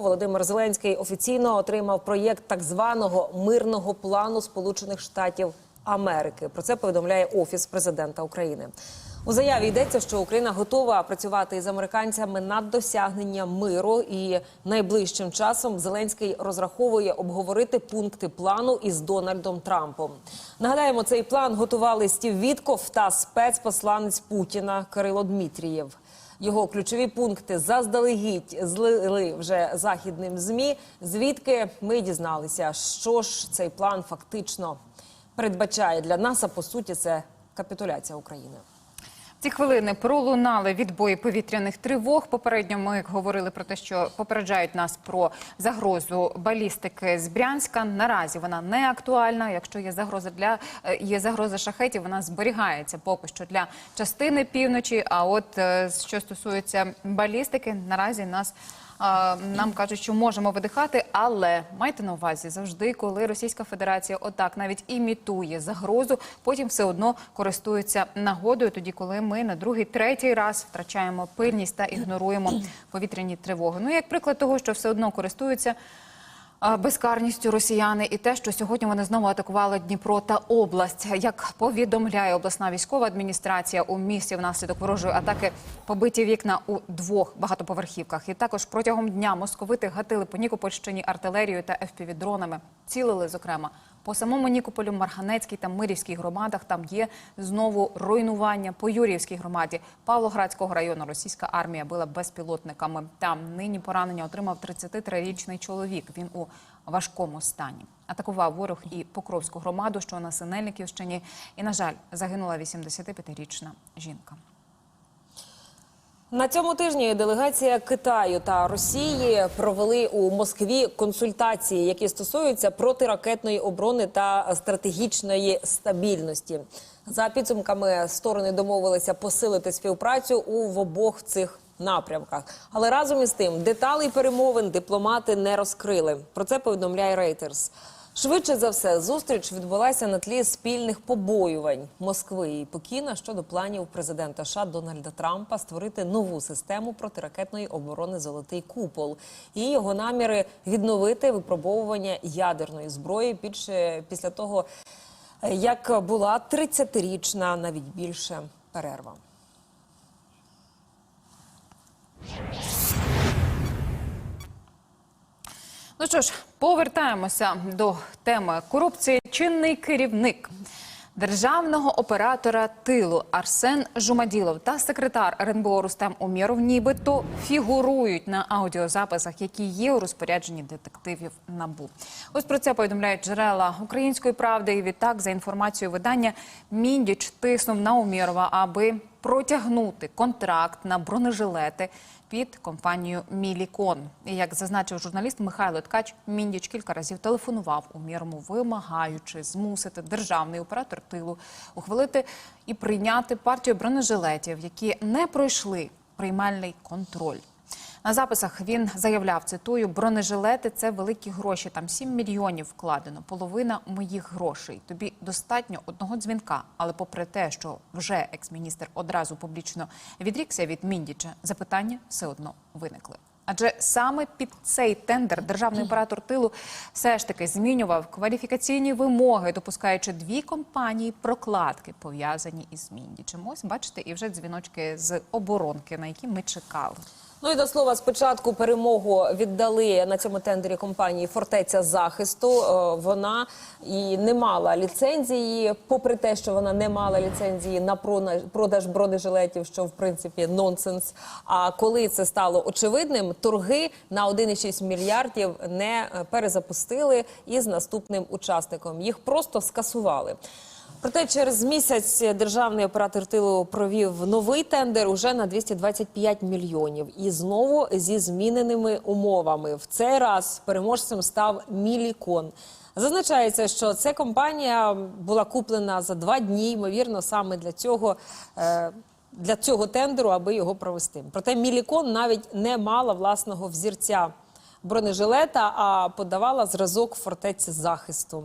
Володимир Зеленський офіційно отримав проєкт так званого мирного плану Сполучених Штатів Америки. Про це повідомляє офіс президента України. У заяві йдеться, що Україна готова працювати із американцями над досягненням миру, і найближчим часом Зеленський розраховує обговорити пункти плану із Дональдом Трампом. Нагадаємо, цей план готували Стів Вітков та спецпосланець Путіна Кирило Дмитрієв. Його ключові пункти заздалегідь злили вже західним змі. Звідки ми дізналися, що ж цей план фактично передбачає для нас, а по суті, це капітуляція України. Ці хвилини пролунали відбої повітряних тривог. Попередньо ми говорили про те, що попереджають нас про загрозу балістики з Брянська. Наразі вона не актуальна. Якщо є загроза для е, є загроза шахетів, вона зберігається поки що для частини півночі. А от е, що стосується балістики, наразі нас. Нам кажуть, що можемо видихати, але майте на увазі завжди, коли Російська Федерація отак навіть імітує загрозу, потім все одно користується нагодою, тоді коли ми на другий, третій раз втрачаємо пильність та ігноруємо повітряні тривоги. Ну як приклад того, що все одно користуються. Безкарністю росіяни і те, що сьогодні вони знову атакували Дніпро та область. Як повідомляє обласна військова адміністрація у місті внаслідок ворожої атаки побиті вікна у двох багатоповерхівках. І також протягом дня московити гатили по Нікопольщині артилерією та FPV-дронами. Цілили, зокрема, по самому Нікополю, Марганецькій та Мирівській громадах. Там є знову руйнування по Юріївській громаді Павлоградського району. Російська армія била безпілотниками. Там нині поранення отримав 33-річний чоловік. Він у важкому стані. Атакував ворог і Покровську громаду, що на Синельниківщині. І, на жаль, загинула 85-річна жінка. На цьому тижні делегація Китаю та Росії провели у Москві консультації, які стосуються протиракетної оборони та стратегічної стабільності. За підсумками сторони домовилися посилити співпрацю у в обох цих напрямках. Але разом із тим деталей перемовин дипломати не розкрили. Про це повідомляє Reuters. Швидше за все, зустріч відбулася на тлі спільних побоювань Москви і Пекіна щодо планів президента США Дональда Трампа створити нову систему протиракетної оборони Золотий купол і його наміри відновити випробовування ядерної зброї більше після того, як була 30-річна, навіть більше перерва. Ну що ж, повертаємося до теми корупції. Чинний керівник державного оператора тилу Арсен Жумаділов та секретар РНБО Рустем Умєров нібито фігурують на аудіозаписах, які є у розпорядженні детективів НАБУ. Ось про це повідомляють джерела української правди. І відтак, за інформацією видання, Міндіч тиснув на Умєрова, аби протягнути контракт на бронежилети під компанію Мілікон. І як зазначив журналіст Михайло Ткач, Міндіч кілька разів телефонував у мірму, вимагаючи змусити державний оператор тилу ухвалити і прийняти партію бронежилетів, які не пройшли приймальний контроль. На записах він заявляв, цитую, бронежилети це великі гроші. Там 7 мільйонів вкладено, половина моїх грошей. Тобі достатньо одного дзвінка. Але попри те, що вже екс-міністр одразу публічно відрікся від Міндіча, запитання все одно виникли. Адже саме під цей тендер державний оператор тилу все ж таки змінював кваліфікаційні вимоги, допускаючи дві компанії прокладки пов'язані із Міндічем. Ось бачите, і вже дзвіночки з оборонки, на які ми чекали. Ну і до слова, спочатку перемогу віддали на цьому тендері компанії Фортеця захисту. Е, Вона і не мала ліцензії, попри те, що вона не мала ліцензії на продаж бронежилетів, що в принципі нонсенс. А коли це стало очевидним, торги на 1,6 мільярдів не е, перезапустили із наступним учасником. Їх просто скасували. Проте через місяць державний оператор тилу провів новий тендер уже на 225 мільйонів і знову зі зміненими умовами. В цей раз переможцем став Мілікон. Зазначається, що ця компанія була куплена за два дні, ймовірно, саме для цього. е, Для цього тендеру, аби його провести. Проте Мілікон навіть не мала власного взірця бронежилета, а подавала зразок фортеці захисту.